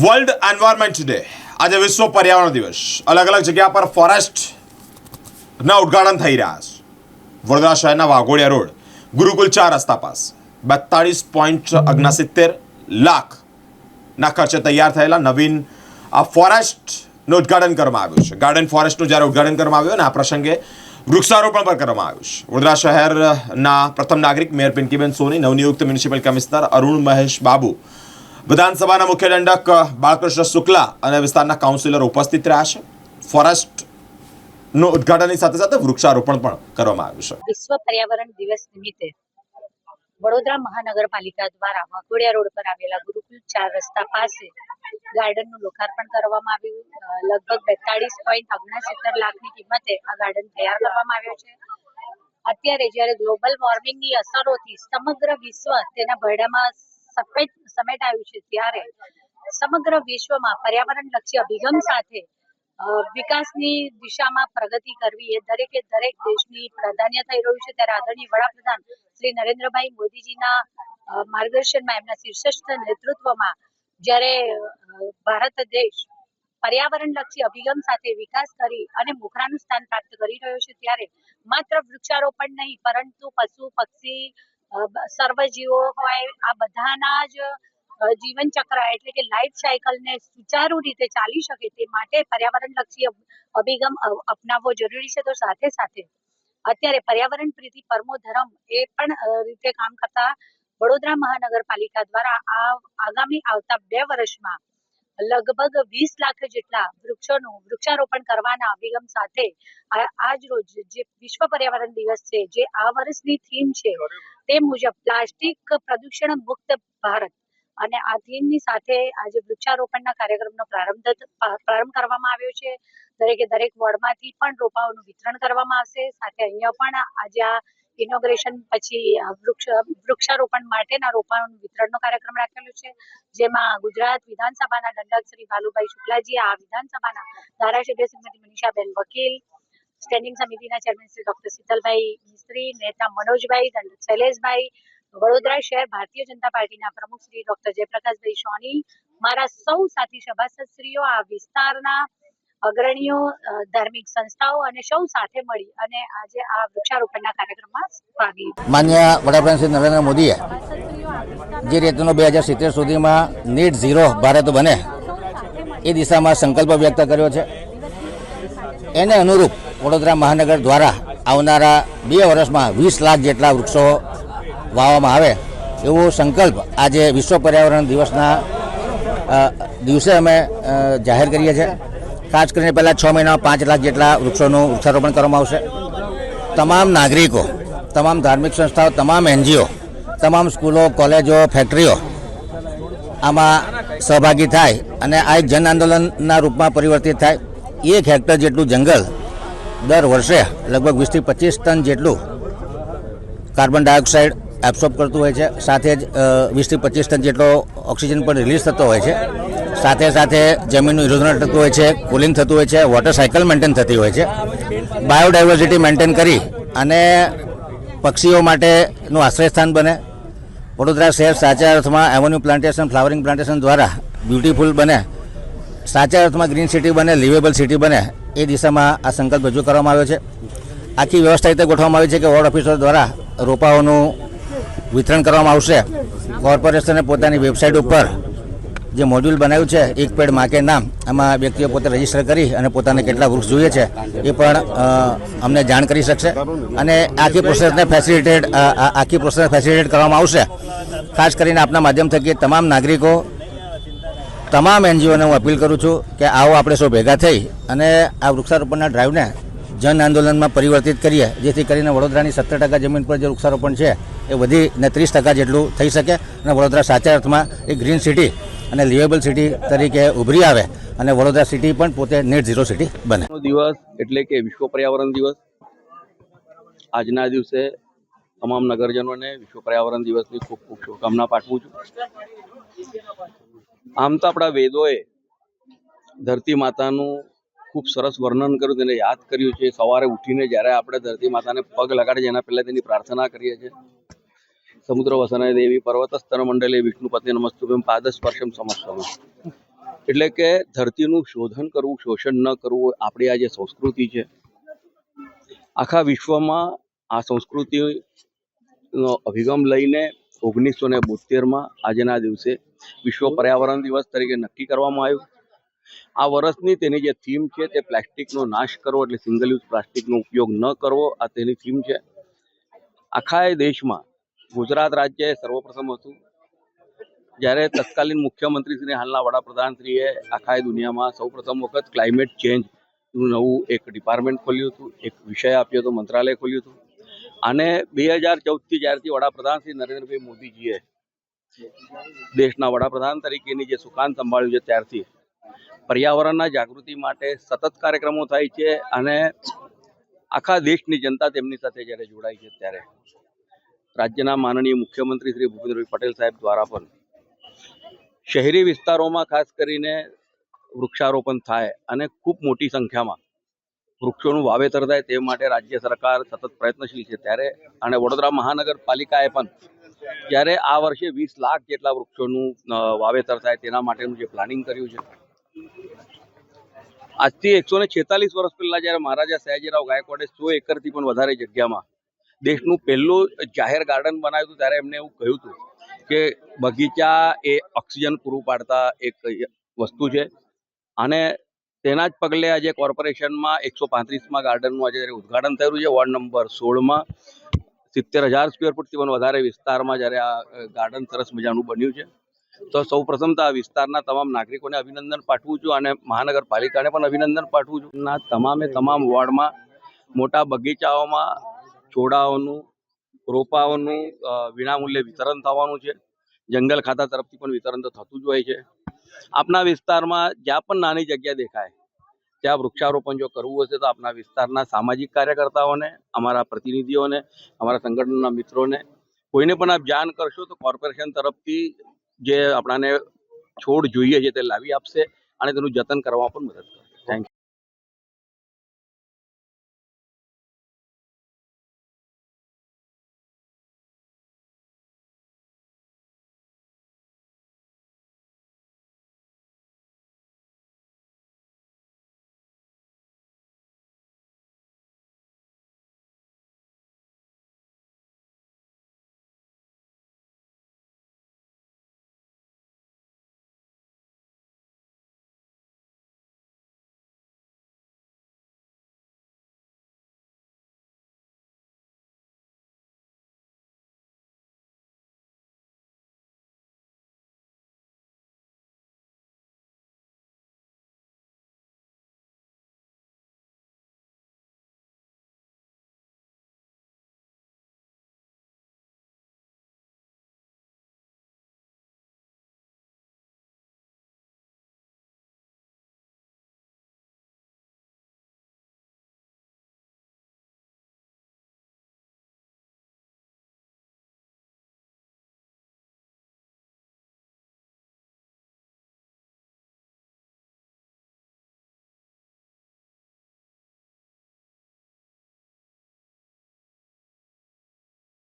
World environment day આજે વિશ્વ પર્યાવરણ દિવસ. અલગ અલગ જગ્યા પર ફોરેસ્ટ ના ઉદ્ઘાટન થઈ રહ્યા છે. વડોદરા શહેરના વાઘોડિયા રોડ. ગુરુકુલ ચાર રસ્તા પાસે. બેતાળીસ પોઈન્ટ લાખ ના ખર્ચે તૈયાર થયેલા નવીન આ ફોરેસ્ટનું ઉદ્ઘાટન કરવામાં આવ્યું છે. ગાર્ડન ફોરેસ્ટનું જ્યારે ઉદ્ઘાટન કરવામાં આવ્યું અને આ પ્રસંગે વૃક્ષારોપણ પણ કરવામાં આવ્યું છે. વડોદરા શહેરના પ્રથમ નાગરિક મેયર પિંકીબેન સોની, નવનિયુક્ત મ્યુનિસિપલ કમિશનર અરુણ મહેશ બાબુ વિધાનસભાના મુખ્ય દંડક બાળકૃષ્ણ શુક્લા અને વિસ્તારના કાઉન્સિલર ઉપસ્થિત રહ્યા છે. ફોરેસ્ટનું ઉદઘાટનની સાથે સાથે વૃક્ષારોપણ પણ કરવામાં આવ્યું છે. વિશ્વ પર્યાવરણ દિવસ નિમિત્તે વડોદરા મહાનગરપાલિકા દ્વારા વાઘોડિયા રોડ પર આવેલા ગુરુકુલ ચાર રસ્તા પાસે ગાર્ડનનું લોકાર્પણ કરવામાં આવ્યું. લગભગ બેતાળીસ પોઈન્ટ ઓગણસિત્તેર લાખની કિંમતે આ ગાર્ડન તૈયાર કરવામાં આવ્યો છે. અત્યારે જ્યારે ગ્લોબલ વોર્મિંગની અસરોથી સમગ્ર વિશ્વ તેના ભરડામાં સફેદ સમેટાયું છે ત્યારે સમગ્ર વિશ્વમાં પર્યાવરણલક્ષી અભિગમ સાથે વિકાસની દિશામાં પ્રગતિ કરવી એ દરેકે દરેક દેશની પ્રાધાન્ય થઈ રહ્યું છે. ત્યારે આદરણીય વડાપ્રધાન શ્રી નરેન્દ્રભાઈ મોદીજીના માર્ગદર્શનમાં એમના શીર્ષસ્થ નેતૃત્વમાં જ્યારે ભારત દેશ પર્યાવરણ લક્ષી અભિગમ સાથે વિકાસ કરી અને મોખરાનું સ્થાન પ્રાપ્ત કરી રહ્યો છે ત્યારે માત્ર વૃક્ષારોપણ નહીં, પરંતુ પશુ, પક્ષી સર્વજીવો હોય, આ બધાના જ જીવન ચક્ર એટલે કે લાઈફ સાયકલને સુચારુ રીતે ચાલી શકે તે માટે પર્યાવરણલક્ષી અભ- અભિગમ અપનાવવો જરૂરી છે. તો સાથે સાથે અત્યારે પર્યાવરણ પ્રીતિ પરમો ધર્મ એ પણ રીતે કામ કરતા વડોદરા મહાનગરપાલિકા દ્વારા આ, આગામી આવતા બે વર્ષમાં લગભગ વીસ લાખ જેટલા વૃક્ષોનું વૃક્ષારોપણ કરવાના અભિગમ સાથે આજ રોજ જે વિશ્વ પર્યાવરણ દિવસ છે, જે આ વર્ષની થીમ છે તે મુજબ પ્લાસ્ટિક પ્રદૂષણ મુક્ત ભારત અને આ થીમની સાથે આજે વૃક્ષારોપણના કાર્યક્રમનો પ્રારંભ પ્રારંભ કરવામાં આવ્યો છે. દરેકે દરેક વોર્ડમાંથી પણ રોપાઓનું વિતરણ કરવામાં આવશે. સાથે અહીંયા પણ આજે આ ઇનોગ્રેશન પછી વૃક્ષ, વૃક્ષારોપણ માટેના રોપાઓનું વિતરણનો કાર્યક્રમ રાખેલો છે. જેમાં ગુજરાત વિધાનસભાના દંડક શ્રી ભાલુભાઈ શુક્લાજી આ વિધાનસભાના ધારાસભ્ય શ્રીમતી મનીષાબેન વકીલ સ્ટેન્ડિંગ સમિતિના ચેરમેન શ્રી ડોક્ટર શીતલભાઈ મિસ્ત્રી, નેતા મનોજભાઈ શૈલેષભાઈ, વડોદરા શહેર ભારતીય જનતા પાર્ટીના પ્રમુખ શ્રી ડોક્ટર જયપ્રકાશભાઈ સોની, મારા સૌ સાથી સભાસદશ્રીઓ, આ વિસ્તારના અગ્રણીઓ ધાર્મિક સંસ્થાઓ અને સૌ સાથે મળી અને આજે આ વૃક્ષારોપણના કાર્યક્રમમાં ભાગી. માન્ય વડાપ્રધાન શ્રી નરેન્દ્ર મોદીએ જે રીતનો બે હજાર સિત્તેર સુધીમાં નેટ ઝીરો ભારત બને એ દિશામાં સંકલ્પ વ્યક્ત કર્યો છે. એને અનુરૂપ વડોદરા મહાનગર દ્વારા આવનારા બે વર્ષમાં વીસ લાખ જેટલા વૃક્ષો વાવવામાં આવે એવો સંકલ્પ આજે વિશ્વ પર્યાવરણ દિવસના દિવસે અમે જાહેર કરીએ છીએ. ખાસ કરીને પહેલાં છ મહિનામાં પાંચ લાખ જેટલા વૃક્ષોનું વૃક્ષારોપણ કરવામાં આવશે. તમામ નાગરિકો, તમામ ધાર્મિક સંસ્થાઓ, તમામ એનજીઓ, તમામ સ્કૂલો, કોલેજો, ફેક્ટરીઓ આમાં સહભાગી થાય અને આ એક જન આંદોલનના રૂપમાં પરિવર્તિત થાય. એક હેક્ટર જેટલું જંગલ દર વર્ષે લગભગ વીસથી પચીસ ટન જેટલું કાર્બન ડાયોક્સાઇડ એબ્સોર્બ કરતું હોય છે. સાથે જ વીસથી પચીસ ટન જેટલો ઓક્સિજન પણ રિલીઝ થતો હોય છે. સાથે સાથે જમીનનું ઇરોઝન થતું હોય છે કુલિંગ થતું હોય છે વોટર સાયકલ મેન્ટેન થતી હોય છે. બાયોડાયવર્સિટી મેન્ટેન કરી અને પક્ષીઓ માટેનું આશ્રયસ્થાન બને. વડોદરા શહેર સાચા અર્થમાં એવન્યુ પ્લાન્ટેશન ફ્લાવરિંગ પ્લાન્ટેશન દ્વારા બ્યુટીફુલ બને. સાચા અર્થમાં ગ્રીન સિટી બને લિવેબલ સિટી બને. એ દિશામાં આ સંકલ્પ રજૂ કરવામાં આવ્યો છે. આખી વ્યવસ્થા રીતે ગોઠવવામાં આવી છે કે વોર્ડ ઓફિસર દ્વારા રોપાઓનું વિતરણ કરવામાં આવશે. કોર્પોરેશને પોતાની વેબસાઇટ ઉપર જે મોડ્યુલ બનાવ્યું છે, એક પેડ માકે નામ એમાં વ્યક્તિઓ પોતે રજિસ્ટર કરી અને પોતાને કેટલા વૃક્ષ જોઈએ છે, એ પણ અમને જાણ કરી શકશે. અને આખી પ્રોસેસને ફેસિલિટેટ આખી પ્રોસેસ ફેસિલિટેટ કરવામાં આવશે. ખાસ કરીને આપના માધ્યમ થકી તમામ નાગરિકો તમામ એનજીઓને હું અપીલ કરું છું કે આવો આપણે સૌ ભેગા થઈ અને આ વૃક્ષારોપણના ડ્રાઈવને જન આંદોલનમાં પરિવર્તિત કરીએ, જેથી કરીને વડોદરાની સત્તર ટકા જમીન પર જે વૃક્ષારોપણ છે, એ વધીને ત્રીસ ટકા જેટલું થઈ શકે અને વડોદરા સાચા અર્થમાં એક ગ્રીન સિટી અને લિવેબલ સિટી તરીકે ઉભરી આવે અને વડોદરા સિટી પણ પોતે નેટ ઝીરો સિટી બને. દિવસ એટલે કે વિશ્વ પર્યાવરણ દિવસ. આજના દિવસે તમામ નગરજનોને વિશ્વ પર્યાવરણ દિવસની ખૂબ ખૂબ શુભકામના પાઠવું છું. આમ તો આપણા વેદોએ ધરતી માતાનું ખૂબ સરસ વર્ણન કર્યું, તેને યાદ કર્યું છે. સવારે ઉઠીને જ્યારે આપણે ધરતી માતાને પગ લગાડીએ એના પહેલાં તેની પ્રાર્થના કરીએ છીએ. સમુદ્ર વસનાય દેવી પર્વતસ્તર મંડળે વિષ્ણુ પત્ની નમસ્તુભ્યમ પાદ સ્પર્શમ સમસ્તમ એટલે કે ધરતીનું શોધન કરવું, શોષણ ન કરવું આપણી આ જે સંસ્કૃતિ છે. આખા વિશ્વમાં આ સંસ્કૃતિનો અભિગમ લઈને ઓગણીસો ને બોતેરમાં આજના દિવસે વિશ્વ પર્યાવરણ દિવસ તરીકે નક્કી કરવામાં આવ્યું. આ વર્ષની તેની જે થીમ છે તે પ્લાસ્ટિકનો નાશ કરવો એટલે સિંગલ યુઝ પ્લાસ્ટિકનો ઉપયોગ ન કરવો, આ તેની થીમ છે. આખા દેશમાં ગુજરાત રાજ્ય સર્વપ્રથમ હતું. જ્યારે તત્કાલીન મુખ્યમંત્રી શ્રી હાલના વડાપ્રધાન શ્રીએ આખા દુનિયામાં સૌપ્રથમ વખત ક્લાઇમેટ ચેન્જનું નવું એક ડિપાર્ટમેન્ટ ખોલ્યું હતું, એક વિષય આપ્યો હતો, મંત્રાલય ખોલ્યું હતું. અને બે હજાર ચૌદથી જ્યારથી વડાપ્રધાન શ્રી નરેન્દ્રભાઈ મોદીજીએ દેશના વડાપ્રધાન તરીકેની જે સુકાન સંભાળ્યું છે ત્યારથી. પર્યાવરણના જાગૃતિ માટે સતત કાર્યક્રમો થાય છે અને આખા દેશની જનતા તેમની સાથે જ્યારે જોડાય છે ત્યારે. રાજ્યના માનનીય મુખ્યમંત્રી શ્રી ભૂપેન્દ્રભાઈ પટેલ સાહેબ દ્વારા પણ. શહેરી વિસ્તારોમાં ખાસ કરીને વૃક્ષારોપણ થાય અને ખૂબ મોટી સંખ્યામાં વૃક્ષોનું વાવેતર થાય તે માટે રાજ્ય સરકાર સતત પ્રયત્નશીલ છે ત્યારે. અને વડોદરા મહાનગરપાલિકાએ પણ જ્યારે આ વર્ષે વીસ લાખ જેટલા વૃક્ષોનું વાવેતર થાય તેના માટેનું જે પ્લાનિંગ કર્યું છે. આજથી એકસો ને છેતાલીસ વર્ષ પહેલા જ્યારે મહારાજા સયાજીરાવ ગાયકવાડે સો એકરથી પણ વધારે જગ્યામાં દેશનું પહેલું જાહેર ગાર્ડન બનાવ્યું હતું, ત્યારે એમને એવું કહ્યું હતું કે બગીચા એ ઓક્સિજન પૂરું પાડતા એક વસ્તુ છે. અને તેના જ પગલે આજે કોર્પોરેશનમાં એકસો પાંત્રીસમાં ગાર્ડનનું આજે ઉદઘાટન થયું છે, વોર્ડ નંબર સોળમાં સિત્તેર હજાર સ્ક્વેર ફૂટથી પણ વધારે વિસ્તારમાં જ્યારે આ ગાર્ડન સરસ મજાનું બન્યું છે. તો સૌ પ્રથમ તો આ વિસ્તારના તમામ નાગરિકોને અભિનંદન પાઠવું છું અને મહાનગરપાલિકાને પણ અભિનંદન પાઠવું છું. ના, તમામે તમામ વોર્ડમાં, મોટા બગીચાઓમાં છોડાઓનું, રોપાઓનું વિનામૂલ્યે વિતરણ થવાનું છે. જંગલ ખાતા તરફથી પણ વિતરણ તો થતું જ હોય છે. આપના વિસ્તારમાં જ્યાં પણ નાની જગ્યા દેખાય ત્યાં વૃક્ષારોપણ જો કરવું હશે તો આપણા વિસ્તારના સામાજિક કાર્યકર્તાઓને, અમારા પ્રતિનિધિઓને, અમારા સંગઠનના મિત્રોને, કોઈને પણ આપ જાણ કરશો તો કોર્પોરેશન તરફથી જે આપણાને છોડ જોઈએ છે તે લાવી આપશે અને તેનું જતન કરવામાં પણ મદદ કરશે.